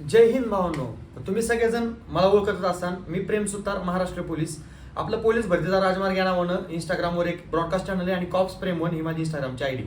जय हिंद भावांनो. तुम्ही सगळेजण मला ओळखत असाल. मी प्रेम सुतार महाराष्ट्र पोलीस. आपलं पोलीस भरतीचा राजमार्ग या नावानं इंस्टाग्रामवर एक ब्रॉडकास्ट चॅनल आहे आणि कॉप्स प्रेम वन ही माझी इंस्टाग्रामची आय डी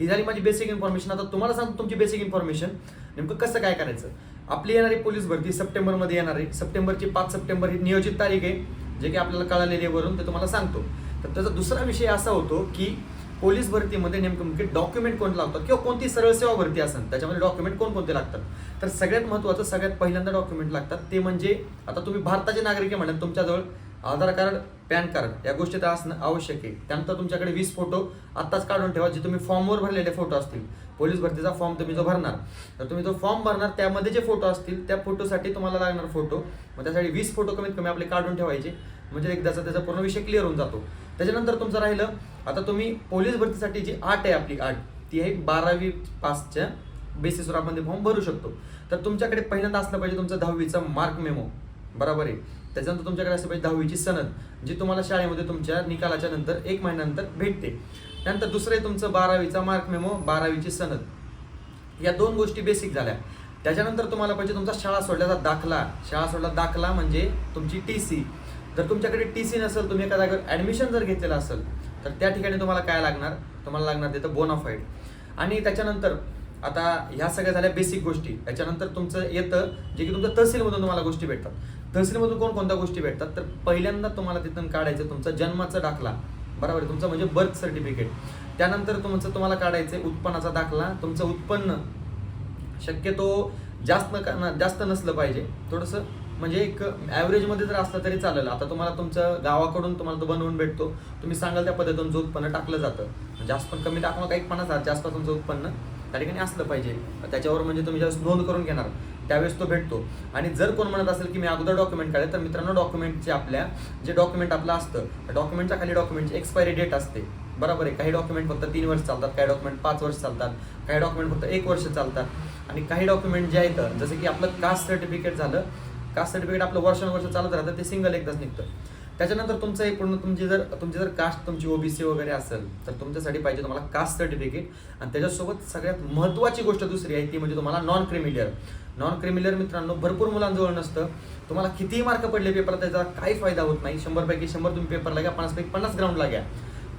ही झाली माझी बेसिक इन्फॉर्मेशन आता तुम्हाला सांगतो तुमची बेसिक इन्फॉर्मेशन नेमकं कसं काय करायचं? आपली येणारी पोलीस भरती सप्टेंबरमध्ये येणार आहे. सप्टेंबरची पाच सप्टेंबर ही नियोजित तारीख आहे जे की आपल्याला कळालेली आहे वरून ते तुम्हाला सांगतो. तर त्याचा दुसरा विषय असा होतो की पोलीस भरतीमध्ये नेमकं की डॉक्युमेंट कोण लागतात किंवा कोणती सरळ सेवा भरती असेल? त्याच्यामध्ये डॉक्युमेंट कोणकोणते लागतात? तर सगळ्यात महत्त्वाचं सगळ्यात पहिल्यांदा डॉक्युमेंट लागतात. ते म्हणजे आता तुम्ही भारताचे नागरिक आहे म्हणत तुमच्याजवळ आधार कार्ड पॅन कार्ड या गोष्टी तर असणं आवश्यक आहे. त्यानंतर तुमच्याकडे वीस फोटो आत्ताच काढून ठेवा जे तुम्ही फॉर्मवर भरलेले फोटो असतील. पोलीस भरतीचा फॉर्म तुम्ही जो भरणार तर तुम्ही जो फॉर्म भरणार त्यामध्ये जे फोटो असतील त्या फोटोसाठी तुम्हाला लागणार फोटो मग त्यासाठी वीस फोटो कमीत कमी आपले काढून ठेवायचे. म्हणजे एकदाचा त्याचा पूर्ण विषय क्लिअर होऊन जातो. त्याच्यानंतर तुमचं राहिलं आता तुम्ही पोलीस भरतीसाठी जी आठ आहे आपली आठ ती आहे बारावी पासच्या बेसिसवर आपण ते फॉर्म भरू शकतो. तर तुमच्याकडे पहिल्यांदा असलं पाहिजे तुमचं दहावीचा मार्क मेमो बरोबर आहे? त्याच्यानंतर तुमच्याकडे असलं पाहिजे दहावीची सनद जी तुम्हाला शाळेमध्ये तुमच्या निकालाच्या नंतर एक महिन्यानंतर भेटते. त्यानंतर दुसरं आहे तुमचं बारावीचा मार्क मेमो बारावीची सनद. या दोन गोष्टी बेसिक झाल्या. त्याच्यानंतर तुम्हाला पाहिजे तुमचा शाळा सोडल्याचा दाखला. शाळा सोडला दाखला म्हणजे तुमची टी सी जर तुमच्याकडे टी सी नसेल तुम्ही एका जागेवर ॲडमिशन जर घेतलेलं असेल तर त्या ठिकाणी तुम्हाला काय लागणार? तुम्हाला लागणार तिथं बोनाफाईड आणि त्याच्यानंतर आता ह्या सगळ्या झाल्या बेसिक गोष्टी. त्याच्यानंतर तुमचं येतं जे की तुमचं तहसीलमधून तुम्हाला गोष्टी भेटतात. तहसीलमधून कोणकोणत्या गोष्टी भेटतात? तर पहिल्यांदा तुम्हाला तिथून काढायचं तुमचा जन्माचा दाखला. बरोबर? आहे तुमचं म्हणजे बर्थ सर्टिफिकेट त्यानंतर तुमचं तुम्हाला काढायचं आहे उत्पन्नाचा दाखला. तुमचं उत्पन्न. शक्यतो जास्त न जास्त नसलं पाहिजे. थोडंसं म्हणजे एक ॲव्हरेजमध्ये जर असलं तरी चालेल. आता तुम्हाला तुमचं गावाकडून तुम्हाला तो बनवून भेटतो. तुम्ही सांगाल त्या पद्धतीनं उत्पन्न टाकलं जातं. म्हणजे जास्त पण कमी टाकणं काही पण हजार जास्त तुमचं उत्पन्न त्या ठिकाणी असलं पाहिजे. त्याच्यावर म्हणजे तुम्ही ज्यावेळेस नोंद करून घेणार. त्यावेळेस तो भेटतो. आणि जर कोण म्हणत असेल की मी अगोदर डॉक्युमेंट काढले तर मित्रांनो डॉक्युमेंटचे आपल्या जे डॉक्युमेंट आपलं असतं त्या डॉक्युमेंटच्या खाली डॉक्युमेंटची एक्सपायरी डेट असते. बरोबर आहे. काही डॉक्युमेंट फक्त तीन वर्ष चालतात काही डॉक्युमेंट पाच वर्ष चालतात काही डॉक्युमेंट फक्त एक वर्ष चालतात. आणि काही डॉक्युमेंट जे आहेत जसं की आपलं कास्ट सर्टिफिकेट झालं कास्ट सर्टिफिकेट आपलं वर्षानुवर्ष चालत राहतं ते सिंगल एकदाच निघतं. त्याच्यानंतर तुमचं हे पूर्ण तुमची जर तुमची जर कास्ट तुमची ओबीसी वगैरे असेल तर तुमच्यासाठी पाहिजे तुम्हाला कास्ट सर्टिफिकेट आणि त्याच्यासोबत सगळ्यात महत्त्वाची गोष्ट दुसरी आहे ती म्हणजे तुम्हाला नॉन क्रिमिलियर नॉन क्रिमिलियर मित्रांनो भरपूर मुलांजवळ नसतं. तुम्हाला कितीही मार्क पडले पेपरला त्याचा काही फायदा होत नाही. शंभरपैकी शंभर तुम्ही पेपरला घ्या पन्नासपैकी पन्नास ग्राउंडला घ्या.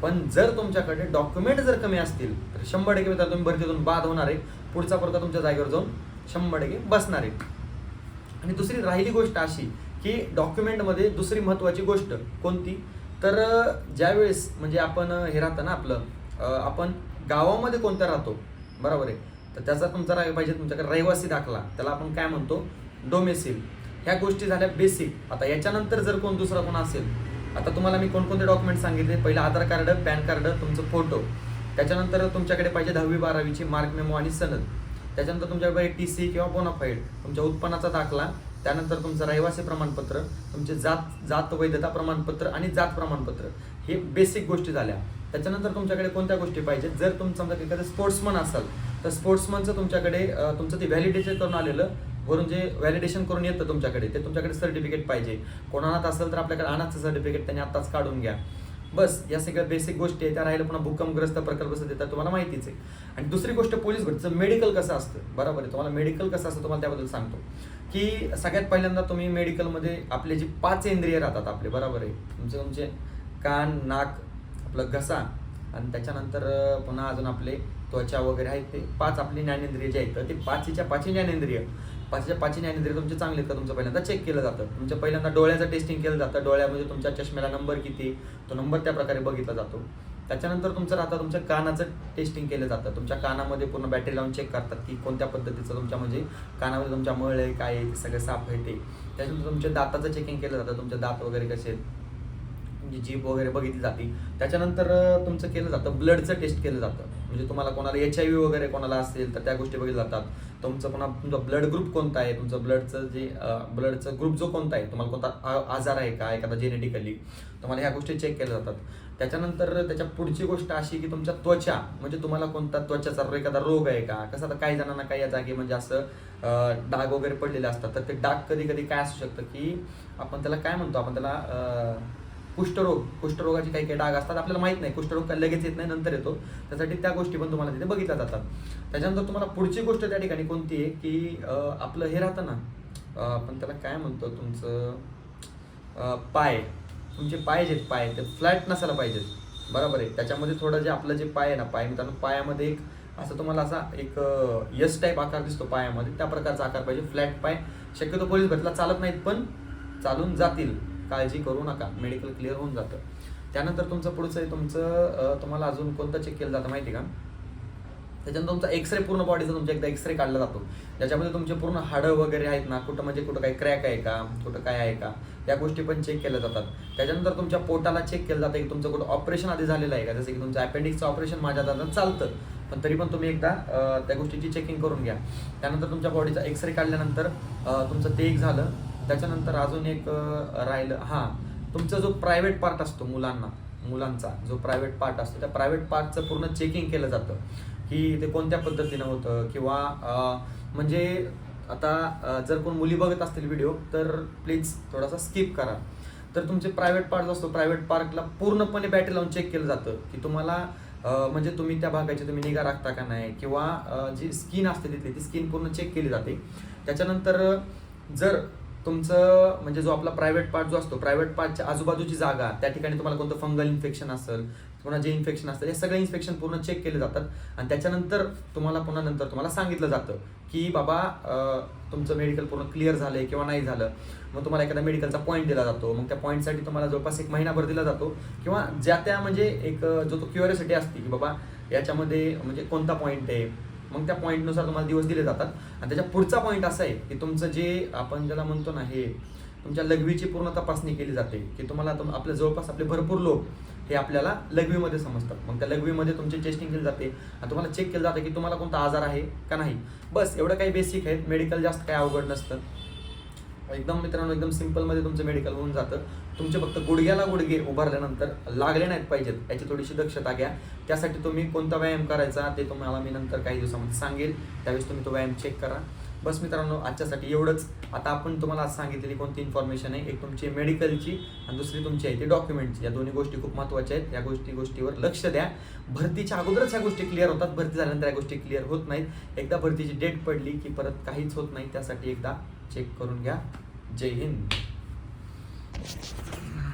पण जर तुमच्याकडे डॉक्युमेंट जर कमी असतील तर शंभर टक्के मित्र तुम्ही भरतीतून बाद होणार आहे. पुढचा पुरता तुमच्या जागेवर जाऊन शंभर टक्के बसणार आहे. आणि दुसरी राहिली गोष्ट अशी की डॉक्युमेंटमध्ये दुसरी महत्त्वाची गोष्ट कोणती? तर ज्यावेळेस म्हणजे आपण हे राहतं ना आपलं आपण गावामध्ये कोणत्या राहतो? बरोबर आहे? तर त्याचा तुमचा राहिला पाहिजे तुमच्याकडे रहिवासी दाखला त्याला आपण काय म्हणतो? डोमेसिल ह्या गोष्टी झाल्या बेसिक आता याच्यानंतर जर कोण दुसरा कोण असेल आता तुम्हाला मी कोणकोणते डॉक्युमेंट सांगितले? पहिलं आधार कार्ड पॅन कार्ड तुमचं फोटो त्याच्यानंतर तुमच्याकडे पाहिजे दहावी बारावीची मार्क मेमो आणि सनद. त्याच्यानंतर तुमच्याकडे टी सी किंवा बोनाफाईड तुमच्या उत्पन्नाचा दाखला त्यानंतर तुमचं रहिवासी प्रमाणपत्र तुमचे जात जात वैधता प्रमाणपत्र आणि जात प्रमाणपत्र. हे बेसिक गोष्टी झाल्या. त्याच्यानंतर तुमच्याकडे कोणत्या गोष्टी पाहिजेत? जर तुम समजा एखादं स्पोर्ट्समन असाल तर स्पोर्ट्समनचं तुमच्याकडे तुमचं ते व्हॅलिडेशन करून आलेलं वरून जे व्हॅलिडेशन करून येतं तुमच्याकडे ते तुमच्याकडे सर्टिफिकेट पाहिजे. कोण अनाथ असेल तर आपल्याकडे अनाथचं सर्टिफिकेट त्यांनी आत्ताच काढून घ्या. बस या सगळ्या बेसिक गोष्टी आहेत त्या राहिल्या पुन्हा भूकंपग्रस्त प्रकल्प असं देतात तुम्हाला माहितीच आहे. आणि दुसरी गोष्ट पोलीस भरतीचं मेडिकल कसं असतं बरोबर आहे तुम्हाला मेडिकल कसं असतं तुम्हाला त्याबद्दल सांगतो. की सगळ्यात पहिल्यांदा तुम्ही मेडिकलमध्ये आपले जे पाच इंद्रिय राहतात आपले बरोबर आहे. तुमचे म्हणजे तुमचे कान नाक आपलं घसा आणि त्याच्यानंतर पुन्हा अजून आपले त्वचा वगैरे आहेत ते. पाच आपली ज्ञानेंद्रिय जे आहेत तर ते पाचच्या पाचही ज्ञानेंद्रिय. पाचशे पाचशे ज्ञानेंद्रिय तुमचे चांगले आहेत का तुमचं पहिल्यांदा? चेक केलं जातं. तुमच्या पहिल्यांदा डोळ्याचं टेस्टिंग केलं जातं. डोळ्यामध्ये तुमच्या चष्म्याला नंबर किती? तो नंबर त्या प्रकारे बघितला जातो. त्याच्यानंतर तुमचं राहतं तुमच्या कानाचं टेस्टिंग केलं जातं. तुमच्या कानामध्ये पूर्ण बॅटरी लावून चेक करतात की कोणत्या पद्धतीचं तुमच्या म्हणजे कानामध्ये तुमच्या मळ आहे काय आहे ते सगळं साफ आहे ते. त्याच्यानंतर तुमच्या दाताचं चेकिंग केलं जातं. तुमचे दात वगैरे कसे आहेत? म्हणजे वगैरे बघितली जाते. त्याच्यानंतर तुमचं केलं जातं. ब्लडचं टेस्ट केलं जातं. म्हणजे तुम्हाला कोणाला एच आय व्ही वगैरे कोणाला असेल तर त्या गोष्टी बघितल्या जातात. तुमचं पुन्हा तुमचा ब्लड ग्रुप कोणता आहे? तुमचं ब्लडचं जे ब्लडचं ग्रुप जो कोणता आहे? तुम्हाला कोणता आजार आहे का? एखादा जेनेटिकली तुम्हाला ह्या गोष्टी चेक केल्या जातात. त्याच्यानंतर त्याच्या पुढची गोष्ट अशी की तुमच्या त्वचा म्हणजे तुम्हाला कोणता त्वचाचा एखादा रोग आहे का? कसं आता काही जणांना काही या जागी म्हणजे असं डाग वगैरे पडलेले असतात. तर ते डाग कधी कधी काय असू शकतं की आपण त्याला काय म्हणतो? आपण त्याला कुष्ठरोग कुष्ठरोगाचे काही काही डाग असतात आपल्याला माहीत नाही. कुष्ठरोग लगेच येत नाही नंतर येतो. त्यासाठी त्या गोष्टी पण तुम्हाला तिथे बघितल्या जातात. त्याच्यानंतर तुम्हाला पुढची गोष्ट त्या ठिकाणी कोणती आहे की आपलं हे राहतं ना आपण त्याला काय म्हणतो तुमचं पाय. तुमचे पाय जे पाय ते फ्लॅट नसायला पाहिजेत. बरोबर आहे. त्याच्यामध्ये थोडं जे आपलं जे पाय आहे ना पाय मित्रांनो पायामध्ये एक असं तुम्हाला असा एक यस टाईप आकार दिसतो पायामध्ये. त्या प्रकारचा आकार पाहिजे. फ्लॅट पाय. शक्यतो पोलीस भरतीला चालत नाहीत पण चालून जातील. काळजी करू नका. मेडिकल क्लिअर होऊन जातं. त्यानंतर तुमचं पुढचं आहे तुमचं तुम्हाला अजून कोणतं चेक केलं जातं माहिती आहे का? त्याच्यानंतर तुमचा एक्सरे पूर्ण बॉडीचा तुमचा एकदा एक्सरे काढला जातो. ज्याच्यामध्ये तुमचे पूर्ण हाडं वगैरे आहेत ना कुठं म्हणजे कुठं काही क्रॅक आहे का कुठं काय आहे का त्या गोष्टी पण चेक केल्या जातात. त्याच्यानंतर तुमच्या पोटाला चेक केलं जातं की तुमचं कुठं ऑपरेशन आधी झालेलं आहे का? जसं की तुमचं अपेंडिक्सचं ऑपरेशन माझ्या दादा चालतं. पण तरी पण तुम्ही एकदा त्या गोष्टीची चेकिंग करून घ्या. त्यानंतर तुमच्या बॉडीचा एक्सरे काढल्यानंतर तुमचं ते एक झालं. त्याच्यानंतर अजून एक राहिलं हां तुमचा जो प्रायव्हेट पार्ट असतो मुलांना मुलांचा जो प्रायव्हेट पार्ट असतो त्या प्रायव्हेट पार्टचं पूर्ण चेकिंग केलं जातं. की ते कोणत्या पद्धतीनं होतं किंवा म्हणजे आता जर कोण मुली बघत असतील व्हिडिओ तर प्लीज थोडासा स्किप करा. तर तुमचे प्रायव्हेट पार्ट असतो प्रायव्हेट पार्कला पूर्णपणे बॅटरी लावून चेक केलं जातं. की तुम्हाला म्हणजे तुम्ही त्या भागाची तुम्ही निगा राखता का नाही किंवा जी स्किन असते तिथली ती स्किन पूर्ण चेक केली जाते. त्याच्यानंतर जर तुमचं म्हणजे जो आपला प्रायव्हेट पार्ट जो असतो प्रायव्हेट पार्टच्या आजूबाजूची जागा त्या ठिकाणी तुम्हाला कोणतं फंगल इन्फेक्शन असेल पुन्हा जे इन्फेक्शन असतं हे सगळे इन्फेक्शन पूर्ण चेक केले जातात. आणि त्याच्यानंतर तुम्हाला पुन्हा नंतर तुम्हाला सांगितलं जातं की बाबा तुमचं मेडिकल पूर्ण क्लिअर झालं आहे किंवा नाही झालं. मग तुम्हाला एखादा मेडिकलचा पॉईंट दिला जातो. मग त्या पॉईंटसाठी तुम्हाला जवळपास एक महिनाभर दिला जातो. किंवा ज्या त्या म्हणजे एक जो तो क्युरियोसिटी असते की बाबा याच्यामध्ये म्हणजे कोणता पॉईंट आहे? मग त्या पॉईंटनुसार तुम्हाला दिवस दिले जातात. आणि त्याच्या पुढचा पॉईंट असा आहे की तुमचं जे आपण ज्याला म्हणतो ना हे तुमच्या लघवीची पूर्ण तपासणी केली जाते की तुम्हाला तुम आपल्या जवळपास आपले भरपूर लोक हे आपल्याला लघवीमध्ये समजतात. मग त्या लघवीमध्ये तुमची टेस्टिंग केली जाते. आणि तुम्हाला चेक केलं जातं की तुम्हाला कोणता आजार आहे का नाही. बस एवढं काही बेसिक आहे मेडिकल जास्त काही अवघड नसतं. एकदम मित्रांनो एकदम सिम्पलमध्ये तुमचं मेडिकल होऊन जातं. तुमचे फक्त गुडघ्याला गुडघे उभारल्यानंतर लागले नाहीत पाहिजेत याची थोडीशी दक्षता घ्या. त्यासाठी तुम्ही कोणता व्यायाम करायचा ते तुम्हाला मी नंतर काही दिवसामध्ये सांगेल. त्यावेळेस तुम्ही तो व्यायाम चेक करा. बस मित्रांनो आजच्यासाठी एवढंच. आता आपण तुम्हाला आज सांगितलेली कोणती इन्फॉर्मेशन आहे? एक तुमची मेडिकलची आणि दुसरी तुमची आहे ती डॉक्युमेंटची या दोन्ही गोष्टी खूप महत्त्वाच्या आहेत. या गोष्टी गोष्टीवर लक्ष द्या. भरतीच्या अगोदरच ह्या गोष्टी क्लिअर होतात. भरती झाल्यानंतर या गोष्टी क्लिअर होत नाहीत. एकदा भरतीची डेट पडली की परत काहीच होत नाही. त्यासाठी एकदा चेक करून घ्या. जय हिंद.